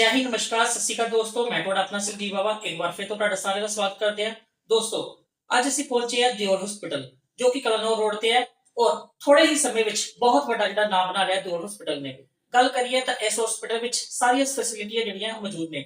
ਜੈ ਹਿੰਦ ਨਮਸਕਾਰ ਸਤਿ ਸ਼੍ਰੀ ਅਕਾਲ ਦੋਸਤੋ ਮੈਂ ਤੁਹਾਡਾ ਆਪਣਾ ਸੁਖਦੀਪ ਬਾਬਾ ਇੱਕ ਵਾਰ ਫਿਰ ਤੋਂ ਤੁਹਾਡਾ ਸਾਰਿਆਂ ਦਾ ਸਵਾਗਤ ਕਰਦੇ ਹਾਂ। ਦੋਸਤੋ ਅੱਜ ਅਸੀਂ ਪਹੁੰਚੇ ਹਾਂ ਦਿਓਲ ਹਸਪੀਟਲ ਜੋ ਕਿ ਕਲਨੌਰ ਰੋਡ ਤੇ ਹੈ ਔਰ ਥੋੜੇ ਹੀ ਸਮੇਂ ਵਿੱਚ ਬਹੁਤ ਵੱਡਾ ਜਿਹੜਾ ਨਾਮ ਬਣਾ ਰਿਹਾ ਦਿਓਲ ਹਸਪੀਟਲ ਨੇ। ਗੱਲ ਕਰੀਏ ਤਾਂ ਇਸ ਹਸਪੀਟਲ ਵਿੱਚ ਸਾਰੀਆਂ ਫੈਸਿਲਿਟੀਆਂ ਜਿਹੜੀਆਂ ਮੌਜੂਦ ਨੇ।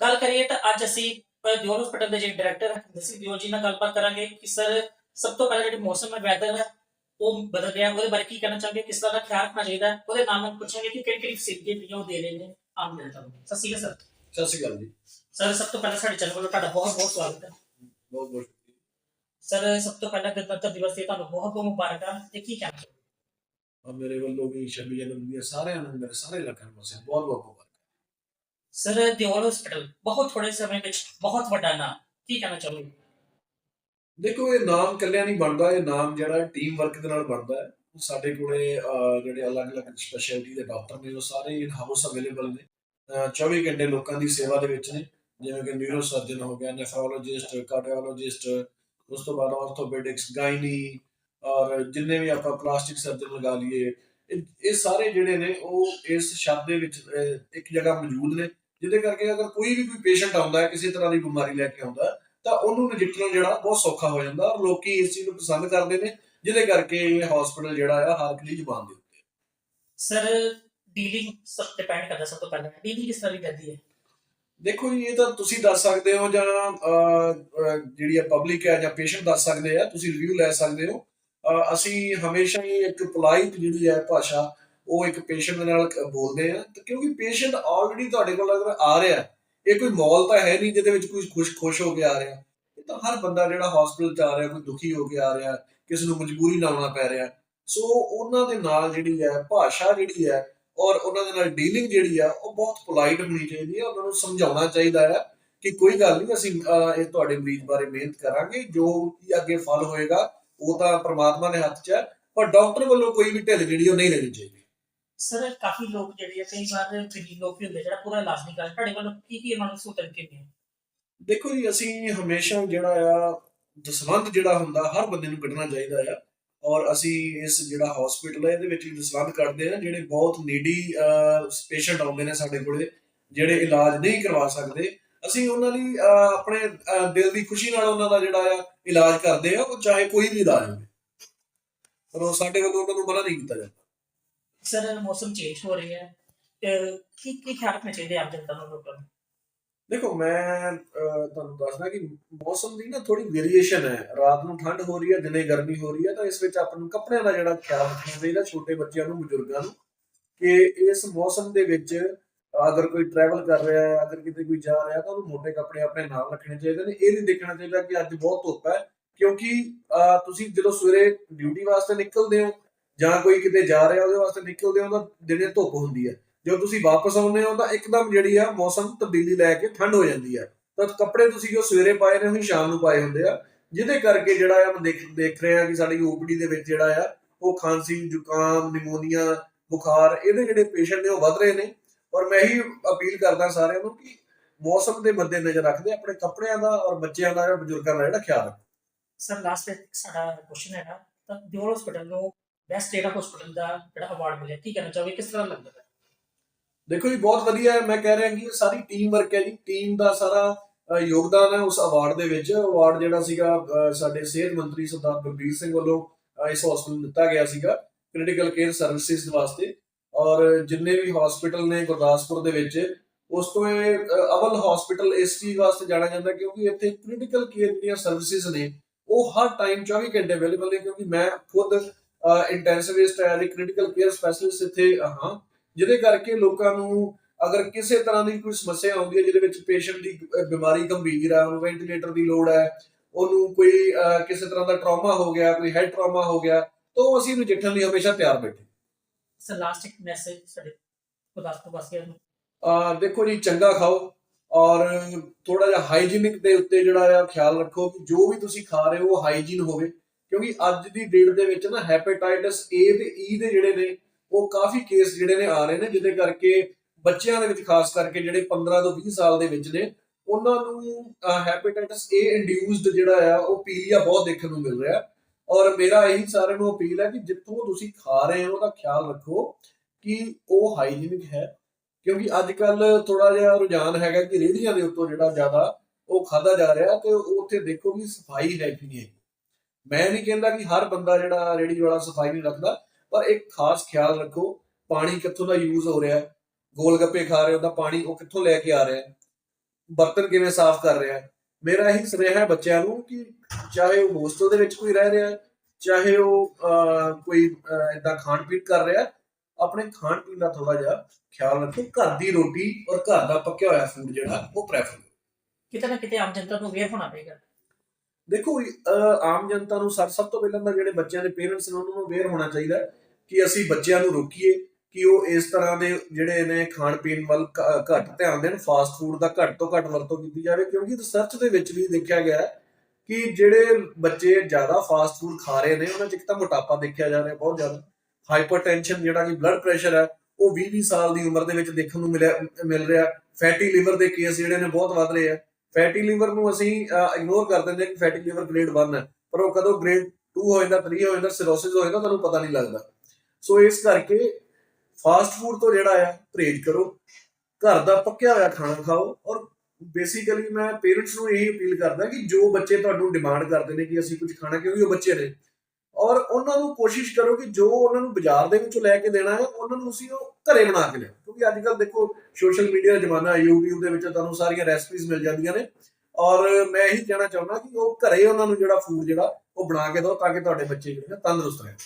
ਗੱਲ ਕਰੀਏ ਤਾਂ ਅੱਜ ਅਸੀਂ ਅ, ਦਿਓਲ ਹਸਪੀਟਲ ਦੇ ਜਿਹੜੇ ਡਾਇਰੈਕਟਰ ਦਸੀ ਦਿਓਲ ਜੀ ਨਾਲ ਗੱਲਬਾਤ ਕਰਾਂਗੇ ਕਿ ਸਰ ਸਭ ਤੋਂ ਪਹਿਲਾਂ ਜਿਹੜੀ ਮੌਸਮ ਹੈ ਵੈਦਰ ਹੈ ਉਹ ਬਦਲ ਰਿਹਾ। ਉਹਦੇ ਬਾਰੇ ਕੀ ਕਹਿਣਾ ਚਾਹੁੰਦੇ ਕਿਸ ਤਰ੍ਹਾਂ ਦਾ ਖਿਆਲ ਰੱਖਣਾ ਚਾਹੀਦਾ ਉਹਦੇ ਨਾਲ ਨਾਲ ਪੁੱਛਾਂਗੇ ਕਿ ਕਿਹੜੀ ਕਿਹੜੀ ਫੈਸਿਲਿਟੀਆਂ ਜਿਹੜੀਆਂ ਉਹ ਦੇ ਰਹੇ ਨੇ। ਆਮ ਜਨਤਾ ਨੂੰ ਸਤਿ ਸ਼੍ਰੀ ਅਕਾਲ ਸਰ ਸਤਿ ਸ਼੍ਰੀ ਅਕਾਲ ਜੀ ਸਰ ਸਭ ਤੋਂ ਪਹਿਲਾਂ ਸਾਡੇ ਚੈਨਲ ਵੱਲੋਂ ਤੁਹਾਡਾ ਬਹੁਤ ਬਹੁਤ ਸਵਾਗਤ ਹੈ ਬਹੁਤ ਬਹੁਤ ਸ਼ੁਕਰੀਆ ਸਰ ਸਭ ਤੋਂ ਪਹਿਲਾਂ ਗਣਤੰਤਰ ਦਿਵਸ ਤੇ ਤੁਹਾਨੂੰ ਬਹੁਤ ਬਹੁਤ ਮੁਬਾਰਕਾਂ ਤੇ ਕੀ ਕਹਿਣਾ ਚਾਹੋਗੇ ਆ ਮੇਰੇ ਵੱਲੋਂ ਵੀ 26 ਜਨਮ ਦੀਆਂ ਸਾਰਿਆਂ ਨੂੰ ਮੇਰੇ ਸਾਰੇ ਲੱਖਾਂ ਵਾਸੀਆਂ ਨੂੰ ਬਹੁਤ ਬਹੁਤ ਮੁਬਾਰਕ ਸਰ ਦਿਓਲ ਹਸਪੀਟਲ ਬਹੁਤ ਥੋੜੇ ਸਮੇਂ ਵਿੱਚ ਬਹੁਤ ਵੱਡਾ ਨਾਮ ਕੀ ਕਹਿਣਾ ਚਾਹੋਗੇ ਦੇਖੋ ਇਹ ਨਾਮ ਇਕੱਲਿਆਂ ਨਹੀਂ ਬਣਦਾ ਇਹ ਨਾਮ ਜਿਹੜਾ ਟੀਮ ਵਰਕ ਦੇ ਨਾਲ ਬਣਦਾ ਹੈ ਉਹ ਸਾਡੇ ਕੋਲੇ ਅਹ, ਜਿਹੜੇ ਅਲੱਗ-ਅਲੱਗ ਸਪੈਸ਼ਲਿਟੀ ਦੇ ਡਾਕਟਰ ਨੇ ਉਹ ਸਾਰੇ ਇਨ ਹਾਊਸ ਅਵੇਲੇਬਲ ਨੇ 24 ਘੰਟੇ ਲੋਕਾਂ ਦੀ ਸੇਵਾ ਦੇ ਵਿੱਚ ਨੇ ਜਿਵੇਂ ਕਿ ਨਿਊਰੋ ਸਰਜਨ ਹੋ ਗਿਆ ਨੈਫਰੋਲੋਜਿਸਟ ਕਾਰਡੀਓਲੋਜਿਸਟ ਉਸ ਤੋਂ ਬਾਅਦ ਆਰਥੋਪੈਡਿਕਸ ਗਾਇਨੀ ਔਰ ਜਿੰਨੇ ਵੀ ਆਪਾਂ ਪਲਾਸਟਿਕ ਸਰਜਨ ਲਗਾ ਲਈਏ ਇਹ ਸਾਰੇ ਜਿਹੜੇ ਨੇ ਉਹ ਇਸ ਸ਼ਬਦ ਦੇ ਵਿੱਚ ਇੱਕ ਜਗ੍ਹਾ ਮੌਜੂਦ ਨੇ ਜਿਹਦੇ ਕਰਕੇ ਅਗਰ ਕੋਈ ਵੀ ਕੋਈ ਪੇਸ਼ੈਂਟ ਆਉਂਦਾ ਹੈ ਕਿਸੇ ਤਰ੍ਹਾਂ ਦੀ ਬਿਮਾਰੀ ਲੈ ਕੇ ਆਉਂਦਾ ਤਾਂ ਉਹਨੂੰ ਨਜਿੱਠਣਾ ਜਿਹੜਾ ਬਹੁਤ ਸੌਖਾ ਹੋ ਜਾਂਦਾ ਔਰ ਲੋਕੀ ਇਸ ਚੀਜ਼ ਨੂੰ ਪਸੰਦ ਕਰਦੇ ਨੇ ਜਿਹਦੇ ਕਰਕੇ ਇਹ ਹਸਪੀਟਲ ਜਿਹੜਾ ਆ ਹਰ ਦੀ ਜ਼ੁਬਾਨ ਦੇ ਉੱਤੇ ਸਰ ਡੀਲਿੰਗ ਸਭ ਡਿਪੈਂਡ ਕਰਦਾ ਸਭ ਤੋਂ ਪਹਿਲਾਂ। ਡੀਲਿੰਗ ਕਿਸ ਤਰ੍ਹਾਂ ਦੀ ਰਹਿੰਦੀ ਹੈ? ਦੇਖੋ ਜੀ ਇਹ ਤਾਂ ਤੁਸੀਂ ਦੱਸ ਸਕਦੇ ਹੋ ਜਾਂ ਜਿਹੜੀ ਆ ਪਬਲਿਕ ਹੈ ਜਾਂ ਪੇਸ਼ੈਂਟ ਦੱਸ ਸਕਦੇ ਆ ਤੁਸੀਂ ਰਿਵਿਊ ਲੈ ਸਕਦੇ ਹੋ। ਅਸੀਂ ਹਮੇਸ਼ਾ ਹੀ ਇੱਕ ਪੋਲਾਈਟ ਜਿਹੜੀ ਹੈ ਭਾਸ਼ਾ ਉਹ ਇੱਕ ਪੇਸ਼ੈਂਟ ਦੇ ਨਾਲ ਬੋਲਦੇ ਆ। ਤੇ ਕਿਉਂਕਿ ਪੇਸ਼ੈਂਟ ਆਲਰੇਡੀ ਤੁਹਾਡੇ ਕੋਲ ਅਗਰ ਆ ਰਿਹਾ ਇਹ ਕੋਈ ਮੌਲ ਤਾਂ ਹੈ ਨਹੀਂ ਜਿਹਦੇ ਵਿੱਚ ਕੋਈ ਖੁਸ਼ ਖੁਸ਼ ਹੋ ਕੇ ਆ ਰਿਹਾ। ਇਹ ਤਾਂ ਹਰ ਬੰਦਾ ਜਿਹੜਾ ਹਸਪੀਟਲ ਚ ਆ ਰਿਹਾ ਕੋਈ ਦੁਖੀ ਹੋ ਕੇ ਆ ਰਿਹਾ ਕਿਸੇ ਨੂੰ ਮਜਬੂਰੀ ਨਾਲ ਆਉਣਾ ਪੈ ਰਿਹਾ। ਸੋ ਉਹਨਾਂ ਦੇ ਨਾਲ ਜਿਹੜੀ ਹੈ ਭਾਸ਼ਾ ਜਿਹੜੀ ਹੈ ਔਰ ਉਹਨਾਂ ਦੇ ਨਾਲ ਡੀਲਿੰਗ ਜਿਹੜੀ ਆ ਉਹ ਬਹੁਤ ਪੋਲਾਈਟ ਹੋਣੀ ਚਾਹੀਦੀ ਹੈ। ਉਹਨਾਂ ਨੂੰ ਸਮਝਾਉਣਾ ਚਾਹੀਦਾ ਹੈ ਕਿ ਕੋਈ ਗੱਲ ਨਹੀਂ ਅਸੀਂ ਇਹ ਤੁਹਾਡੇ ਮਰੀਜ਼ ਬਾਰੇ ਮਿਹਨਤ ਕਰਾਂਗੇ। ਜੋ ਵੀ ਅੱਗੇ ਫਲ ਹੋਏਗਾ ਉਹ ਤਾਂ ਪ੍ਰਮਾਤਮਾ ਦੇ ਹੱਥ 'ਚ ਹੈ ਪਰ ਡਾਕਟਰ ਵੱਲੋਂ ਕੋਈ ਵੀ ਢਿੱਲ ਜਿਹੜੀ ਉਹ ਨਹੀਂ ਲੈਣੀ ਚਾਹੀਦੀ। ਸਰ ਕਾਫੀ ਲੋਕ ਜਿਹੜੇ ਆ ਕਈ ਵਾਰ ਗਰੀਬ ਲੋਕ ਵੀ ਹੁੰਦੇ ਜਿਹੜਾ ਪੂਰਾ ਇਲਾਜ ਨਹੀਂ ਕਰ ਤੁਹਾਡੇ ਵੱਲੋਂ ਕੀ ਕੀ ਇਹਨਾਂ ਨੂੰ ਸਹੂਲਤਾਂ ਦਿੱਤੀਆਂ ਨੇ ਦੇਖੋ ਜੀ ਅਸੀਂ ਹਮੇਸ਼ਾ ਜਿਹੜਾ ਆ ਦਸਵੰਧ ਜਿਹੜਾ ਹੁੰਦਾ ਹਰ ਬੰਦੇ ਨੂੰ ਕੱਢਣਾ ਚਾਹੀਦਾ ਆ। ਔਰ ਅਸੀਂ ਇਸ ਜਿਹੜਾ ਹਸਪੀਟਲ ਹੈ ਇਹਦੇ ਵਿੱਚ ਵੀ ਦਸਵੰਧ ਕੱਢਦੇ ਆ ਜਿਹੜੇ ਬਹੁਤ ਨੀਡੀ ਪੇਸ਼ੈਂਟ ਆਉਂਦੇ ਨੇ ਸਾਡੇ ਕੋਲੇ ਜਿਹੜੇ ਇਲਾਜ ਨਹੀਂ ਕਰਵਾ ਸਕਦੇ। ਅਸੀਂ ਉਹਨਾਂ ਲਈ ਅਹ, ਆਪਣੇ ਅਹ, ਦਿਲ ਦੀ ਖੁਸ਼ੀ ਨਾਲ ਉਹਨਾਂ ਦਾ ਜਿਹੜਾ ਆ ਇਲਾਜ ਕਰਦੇ ਆ ਉਹ ਚਾਹੇ ਕੋਈ ਵੀ ਇਲਾਜ ਹੋਵੇ। ਪਰ ਉਹ ਸਾਡੇ ਵੱਲੋਂ ਉਹਨਾਂ ਨੂੰ ਮਨਾ ਨਹੀਂ ਕੀਤਾ ਜਾਂਦਾ। ਸਰ ਮੌਸਮ ਚੇਂਜ ਹੋ ਰਿਹਾ ਹੈ। ਤੇ ਕੀ ਕੀ ਖਿਆਲ ਰੱਖਣਾ ਚਾਹੀਦਾ ਆਪ ਜਨਤਾ ਨੂੰ ਲੋਕਾਂ ਨੂੰ? ਦੇਖੋ ਮੈਂ ਤੁਹਾਨੂੰ ਦੱਸਦਾ ਕਿ ਮੌਸਮ ਦੀ ਨਾ ਥੋੜੀ ਵੇਰੀਏਸ਼ਨ ਹੈ। ਰਾਤ ਨੂੰ ਠੰਡ ਹੋ ਰਹੀ ਹੈ ਦਿਨੇ ਗਰਮੀ ਹੋ ਰਹੀ ਹੈ ਤਾਂ ਇਸ ਵਿੱਚ ਆਪਾਂ ਨੂੰ ਕੱਪੜਿਆਂ ਦਾ ਜਿਹੜਾ ਖਿਆਲ ਰੱਖਣਾ ਚਾਹੀਦਾ ਛੋਟੇ ਬੱਚਿਆਂ ਨੂੰ ਬਜ਼ੁਰਗਾਂ ਨੂੰ ਕਿ ਇਸ ਮੌਸਮ ਦੇ ਵਿੱਚ ਅਗਰ ਕੋਈ ਟਰੈਵਲ ਕਰ ਰਿਹਾ ਹੈ ਅਗਰ ਕਿਤੇ ਕੋਈ ਜਾ ਰਿਹਾ ਤਾਂ ਉਹਨੂੰ ਮੋਟੇ ਕੱਪੜੇ ਆਪਣੇ ਨਾਲ ਰੱਖਣੇ ਚਾਹੀਦੇ ਨੇ। ਇਹ ਨਹੀਂ ਦੇਖਣਾ ਚਾਹੀਦਾ ਕਿ ਅੱਜ ਬਹੁਤ ਧੁੱਪ ਹੈ ਕਿਉਂਕਿ ਅਹ, ਤੁਸੀਂ ਜਦੋਂ ਸਵੇਰੇ ਡਿਊਟੀ ਵਾਸਤੇ ਨਿਕਲਦੇ ਹੋ ਜਾਂ ਕੋਈ ਕਿਤੇ ਜਾ ਰਿਹਾ ਉਹਦੇ ਵਾਸਤੇ ਨਿਕਲਦੇ ਹੋ ਤਾਂ ਦਿਨੇ ਧੁੱਪ ਹੁੰਦੀ ਹੈ। ਜਦੋਂ ਤੁਸੀਂ ਵਾਪਸ ਆਉਂਦੇ ਹੋ ਤਾਂ ਇੱਕਦਮ ਜਿਹੜੀ ਆ ਮੌਸਮ ਤਬਦੀਲੀ ਲੈ ਕੇ ਠੰਡ ਹੋ ਜਾਂਦੀ ਹੈ ਤਾਂ ਕੱਪੜੇ ਤੁਸੀਂ ਜੋ ਸਵੇਰੇ ਪਾਏ ਨੇ, ਉਹੀ ਸ਼ਾਮ ਨੂੰ ਪਾਏ ਹੁੰਦੇ ਆ। ਜਿਹਦੇ ਕਰਕੇ ਜਿਹੜਾ ਆ ਮੈਂ ਦੇਖ ਦੇਖ ਰਹੇ ਕਿ ਸਾਡੀ ਓਪੀਡੀ ਦੇ ਵਿੱਚ ਜਿਹੜਾ ਆ, ਉਹ ਖਾਂਸੀ, ਜ਼ੁਕਾਮ, ਨਿਮੋਨੀਆ, ਬੁਖਾਰ, ਇਹਦੇ ਜਿਹੜੇ ਪੇਸ਼ੈਂਟ ਨੇ ਉਹ ਵੱਧ ਰਹੇ ਨੇ। ਔਰ ਮੈਂ ਹੀ ਅਪੀਲ ਕਰਦਾ ਸਾਰਿਆਂ ਨੂੰ ਕਿ ਮੌਸਮ ਦੇ ਮੱਦੇ ਨਜ਼ਰ ਰੱਖਦੇ, ਆਪਣੇ ਕੱਪੜਿਆਂ ਦਾ ਔਰ ਬੱਚਿਆਂ ਦਾ ਜਾਂ ਬਜ਼ੁਰਗਾਂ ਦਾ ਜਿਹੜਾ ਖਿਆਲ ਰੱਖੋ। ਸਰ ਲਾਸਟ ਤੇ ਸਾਡਾ ਕੁਐਸਚਨ ਹੈਗਾ ਤਾਂ ਦਿਓਲ ਹਸਪੀਟਲ ਨੂੰ ਬੈਸਟ ਡੇਟਾ ਹਸਪੀਟਲ ਦਾ ਜਿਹੜਾ ਅਵਾਰਡ ਮਿਲਿਆ, ਕੀ ਕਹਿਣਾ ਚਾਹੋਗੇ, ਕਿਸ ਤਰ੍ਹਾਂ ਲੱਗਦਾ? ਦੇਖੋ ਜੀ, ਬਹੁਤ ਵਧੀਆ ਮੈਂ ਕਹਿ ਰਿਹਾ ਕਿ ਸਾਰੀ ਟੀਮ ਵਰਕ ਹੈ ਜੀ। ਟੀਮ ਦਾ ਸਾਰਾ ਯੋਗਦਾਨ ਹੈ ਉਸ ਅਵਾਰਡ ਦੇ ਵਿੱਚ। ਅਵਾਰਡ ਜਿਹੜਾ ਸੀਗਾ ਸਾਡੇ ਸਿਹਤ ਮੰਤਰੀ ਸਰਦਾਰ ਬਲਬੀਰ ਸਿੰਘ ਵੱਲੋਂ ਇਸ ਹਸਪੀਟਲ ਨੂੰ ਦਿੱਤਾ ਗਿਆ ਸੀਗਾ ਕ੍ਰਿਟੀਕਲ ਕੇਅਰ ਸਰਵਿਸਿਜ਼ ਵਾਸਤੇ। ਔਰ ਜਿੰਨੇ ਵੀ ਹਸਪੀਟਲ ਨੇ ਗੁਰਦਾਸਪੁਰ ਦੇ ਵਿੱਚ, ਉਸ ਤੋਂ ਇਹ ਅਵਲ ਹਸਪੀਟਲ ਇਸ ਚੀਜ਼ ਵਾਸਤੇ ਜਾਣਿਆ ਜਾਂਦਾ ਕਿਉਂਕਿ ਇੱਥੇ ਕ੍ਰਿਟੀਕਲ ਕੇਅਰ ਦੀਆਂ ਸਰਵਿਸਿਜ਼ ਨੇ, ਉਹ ਹਰ ਟਾਈਮ 24 ਘੰਟੇ ਅਵੇਲੇਬਲ ਨੇ। ਕਿਉਂਕਿ ਮੈਂ ਖੁਦ intensivist as a critical care specialist ਇੱਥੇ ਹਾਂ। ਜਿਹਦੇ ਕਰਕੇ ਲੋਕਾਂ ਨੂੰ ਅਗਰ ਕਿਸੇ ਤਰ੍ਹਾਂ ਦੀ ਕੋਈ ਸਮੱਸਿਆ ਆਉਂਦੀ ਹੈ ਜਿਹਦੇ ਵਿੱਚ ਪੇਸ਼ੈਂਟ ਦੀ ਬਿਮਾਰੀ ਗੰਭੀਰ ਹੈ ਉਹਨੂੰ ਵੈਂਟੀਲੇਟਰ ਦੀ ਲੋੜ ਹੈ ਉਹਨੂੰ ਕੋਈ ਕਿਸੇ ਤਰ੍ਹਾਂ ਦਾ ਟਰਾਮਾ ਹੋ ਗਿਆ ਕੋਈ ਹੈਡ ਟਰਾਮਾ ਹੋ ਗਿਆ ਤਾਂ ਉਹ ਅਸੀਂ ਨਜਿੱਠਣ ਲਈ ਹਮੇਸ਼ਾ ਤਿਆਰ ਬੈਠੇ ਸਰ ਲਾਸਟ ਇੱਕ ਮੈਸੇਜ ਸਾਡੇ ਗੁਰਦਾਸਪੁਰ ਵਾਸੀਆਂ ਨੂੰ। ਦੇਖੋ ਜੀ ਚੰਗਾ ਖਾਓ ਔਰ ਥੋੜਾ ਜਿਹਾ ਹਾਈਜੀਨਿਕ ਦੇ ਉੱਤੇ ਜਿਹੜਾ ਆ ਖਿਆਲ ਰੱਖੋ ਕਿ ਜੋ ਵੀ ਤੁਸੀਂ ਖਾ ਰਹੇ ਹੋ ਉਹ ਹਾਈਜੀਨ ਹੋਵੇ ਕਿਉਂਕਿ ਅੱਜ ਦੀ ਡੇਟ ਦੇ ਵਿੱਚ ਨਾ ਹੈਪੇਟਾਈਟਸ ਏ ਤੇ ਈ ਦੇ ਜਿਹੜੇ ਨੇ ਉਹ ਕਾਫੀ ਕੇਸ ਜਿਹੜੇ ਨੇ ਆ ਰਹੇ ਨੇ, ਜਿਹਦੇ ਕਰਕੇ ਬੱਚਿਆਂ ਦੇ ਵਿੱਚ ਖਾਸ ਕਰਕੇ ਜਿਹੜੇ 15 ਤੋਂ 20 ਸਾਲ ਦੇ ਵਿੱਚ ਨੇ, ਉਹਨਾਂ ਨੂੰ ਹੈਪੇਟਾਈਟਸ ਏ ਇੰਡਿਊਸਡ ਜਿਹੜਾ ਆ, ਉਹ ਪੀਲੀਆ ਬਹੁਤ ਦੇਖਣ ਨੂੰ ਮਿਲ ਰਿਹਾ। ਔਰ ਮੇਰਾ ਇਹੀ ਸਾਰਿਆਂ ਨੂੰ ਅਪੀਲ ਹੈ ਕਿ ਜਿੱਥੋਂ ਤੁਸੀਂ ਖਾ ਰਹੇ ਹੋ, ਉਹਦਾ ਖਿਆਲ ਰੱਖੋ ਕਿ ਉਹ ਹਾਈਜੀਨਿਕ ਹੈ। ਕਿਉਂਕਿ ਅੱਜ ਕੱਲ ਥੋੜਾ ਜਿਹਾ ਰੁਝਾਨ ਹੈਗਾ ਕਿ ਰੇਹੜੀਆਂ ਦੇ ਉੱਤੋਂ ਜਿਹੜਾ ਜ਼ਿਆਦਾ ਉਹ ਖਾਦਾ ਜਾ ਰਿਹਾ ਤੇ ਉੱਥੇ ਦੇਖੋ ਵੀ ਸਫ਼ਾਈ ਹੈ ਕਿ ਨਹੀਂ ਮੈਂ ਨਹੀਂ ਕਹਿੰਦਾ ਕਿ ਹਰ ਬੰਦਾ ਜਿਹੜਾ ਰੇਹੜੀ ਵਾਲਾ ਸਫ਼ਾਈ ਨਹੀਂ ਰੱਖਦਾ ਪਰ ਇੱਕ ਖਾਸ ਖਿਆਲ ਰੱਖੋ ਪਾਣੀ ਕਿੱਥੋਂ ਦਾ ਯੂਜ਼ ਹੋ ਰਿਹਾ ਹੈ? ਗੋਲ ਗੱਪੇ ਖਾ ਰਹੇ ਉਹਦਾ ਪਾਣੀ ਉਹ ਕਿੱਥੋਂ ਲੈ ਕੇ ਆ ਰਿਹਾ ਹੈ? ਬਰਤਨ ਕਿਵੇਂ ਸਾਫ਼ ਕਰ ਰਿਹਾ ਹੈ? ਮੇਰਾ ਇਹੀ ਸੁਨੇਹਾ ਹੈ ਬੱਚਿਆਂ ਨੂੰ ਕਿ ਚਾਹੇ ਉਹ ਹੋਸਟਲ ਦੇ ਵਿੱਚ ਕੋਈ ਰਹਿ ਰਿਹਾ ਹੈ ਚਾਹੇ ਉਹ ਕੋਈ ਇਦਾਂ ਖਾਣ ਪੀਣ ਕਰ ਰਿਹਾ ਹੈ, ਆਪਣੇ ਖਾਣ ਪੀਣ ਦਾ ਥੋੜਾ ਜਿਹਾ ਖਿਆਲ ਰੱਖੋ। ਘਰ ਦੀ ਰੋਟੀ ਔਰ ਘਰ ਦਾ ਪੱਕਿਆ ਹੋਇਆ ਫੂਡ ਜਿਹੜਾ ਉਹ ਪ੍ਰੈਫਰ ਕਿਤੇ ਨਾ ਕਿਤੇ ਆਮ ਜਨਤਾ ਨੂੰ ਅਵੇਅਰ ਹੋਣਾ ਪਏਗਾ। ਦੇਖੋ ਆਮ ਜਨਤਾ ਨੂੰ ਸਭ ਸਭ ਤੋਂ ਪਹਿਲਾਂ ਤਾਂ ਜਿਹੜੇ ਬੱਚਿਆਂ ਦੇ ਪੇਰੈਂਟਸ ਨੇ ਉਹਨਾਂ ਨੂੰ ਅਵੇਅਰ ਹੋਣਾ ਚਾਹੀਦਾ ਹੈ ਕਿ ਅਸੀਂ ਬੱਚਿਆਂ ਨੂੰ ਰੋਕੀਏ ਕਿ ਉਹ ਇਸ ਤਰ੍ਹਾਂ ਦੇ ਜਿਹੜੇ ਨੇ ਖਾਣ ਪੀਣ ਵੱਲ ਘੱਟ ਧਿਆਨ ਦੇਣ ਫਾਸਟ ਫੂਡ ਦਾ ਘੱਟ ਤੋਂ ਘੱਟ ਵਰਤੋਂ ਕੀਤੀ ਜਾਵੇ, ਕਿਉਂਕਿ ਰਿਸਰਚ ਦੇ ਵਿੱਚ ਵੀ ਦੇਖਿਆ ਗਿਆ ਹੈ ਕਿ ਜਿਹੜੇ ਬੱਚੇ ਜ਼ਿਆਦਾ ਫਾਸਟ ਫੂਡ ਖਾ ਰਹੇ ਨੇ, ਉਹਨਾਂ 'ਚ ਇੱਕ ਤਾਂ ਮੋਟਾਪਾ ਦੇਖਿਆ ਜਾ ਰਿਹਾ ਬਹੁਤ ਜ਼ਿਆਦਾ ਹਾਈਪਰਟੈਂਸ਼ਨ ਜਿਹੜਾ ਕਿ ਬਲੱਡ ਪ੍ਰੈਸ਼ਰ ਹੈ, ਉਹ 20 20 ਸਾਲ ਦੀ ਉਮਰ ਦੇ ਵਿੱਚ ਦੇਖਣ ਨੂੰ ਮਿਲਿਆ, ਮਿਲ ਰਿਹਾ ਫੈਟੀ ਲੀਵਰ ਦੇ ਕੇਸ ਜਿਹੜੇ ਨੇ ਬਹੁਤ ਵੱਧ ਰਹੇ ਆ ਫੈਟੀ ਲੀਵਰ ਨੂੰ ਅਸੀਂ ਇਗਨੋਰ ਕਰ ਦਿੰਦੇ ਹਾਂ ਕਿ ਫੈਟੀ ਲਿਵਰ ਗ੍ਰੇਡ 1 ਹੈ, ਪਰ ਉਹ ਕਦੋਂ ਗ੍ਰੇਡ 2 ਹੋ ਜਾਂਦਾ 3 ਹੋ ਜਾਂਦਾ ਸਿਰੋਸਿਸ ਹੋ ਜਾਂਦਾ, ਤੁਹਾਨੂੰ ਪਤਾ ਨਹੀਂ ਲੱਗਦਾ। ਸੋ ਇਸ ਕਰਕੇ ਫਾਸਟ ਫੂਡ ਤੋਂ ਜਿਹੜਾ ਆ, ਪਰਹੇਜ਼ ਕਰੋ। ਘਰ ਦਾ ਪੱਕਿਆ ਹੋਇਆ ਖਾਣਾ ਖਾਓ ਔਰ ਬੇਸਿਕਲੀ ਮੈਂ ਪੇਰੈਂਟਸ ਨੂੰ ਇਹੀ ਅਪੀਲ ਕਰਦਾ ਕਿ ਜੋ ਬੱਚੇ ਤੁਹਾਨੂੰ ਡਿਮਾਂਡ ਕਰਦੇ ਨੇ ਕਿ ਅਸੀਂ ਕੁਝ ਖਾਣਾ, ਕਿਉਂਕਿ ਉਹ ਬੱਚੇ ਨੇ। ਔਰ ਉਹਨਾਂ ਨੂੰ ਕੋਸ਼ਿਸ਼ ਕਰੋ ਕਿ ਜੋ ਉਹਨਾਂ ਨੂੰ ਬਾਜ਼ਾਰ ਦੇ ਵਿੱਚੋਂ ਲੈ ਕੇ ਦੇਣਾ ਹੈ, ਉਹਨਾਂ ਨੂੰ ਤੁਸੀਂ ਉਹ ਘਰੇ ਬਣਾ ਕੇ ਲਿਆਓ। ਕਿਉਂਕਿ ਅੱਜ ਕੱਲ ਦੇਖੋ ਸੋਸ਼ਲ ਮੀਡੀਆ ਦਾ ਜ਼ਮਾਨਾ ਹੈ, YouTube ਦੇ ਵਿੱਚ ਤੁਹਾਨੂੰ ਸਾਰੀਆਂ ਰੈਸਪੀਜ਼ ਮਿਲ ਜਾਂਦੀਆਂ ਨੇ। ਔਰ ਮੈਂ ਇਹੀ ਕਹਿਣਾ ਚਾਹੁੰਦਾ ਕਿ ਉਹ ਘਰੇ ਉਹਨਾਂ ਨੂੰ ਜਿਹੜਾ ਫੂਡ ਜਿਹੜਾ, ਉਹ ਬਣਾ ਕੇ ਦਿਓ ਤਾਂ ਕਿ ਤੁਹਾਡੇ ਬੱਚੇ ਜਿਹੜੇ ਨੇ ਤੰਦਰੁਸਤ ਰਹਿਣ।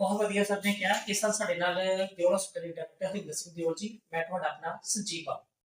ਬਹੁਤ ਵਧੀਆ ਸਰ ਨੇ ਕਿਹਾ ਇਸ ਨਾਲ ਸਾਡੇ ਨਾਲ ਦਿਓਲ ਹਸਪਤਾਲ ਡਾਕਟਰ ਹਰਿੰਦਰ ਸਿੰਘ ਦਿਓਲ ਜੀ, ਮੈਂ ਤੁਹਾਡਾ ਆਪਣਾ ਸੰਜੀਵ ਬਾਬੂ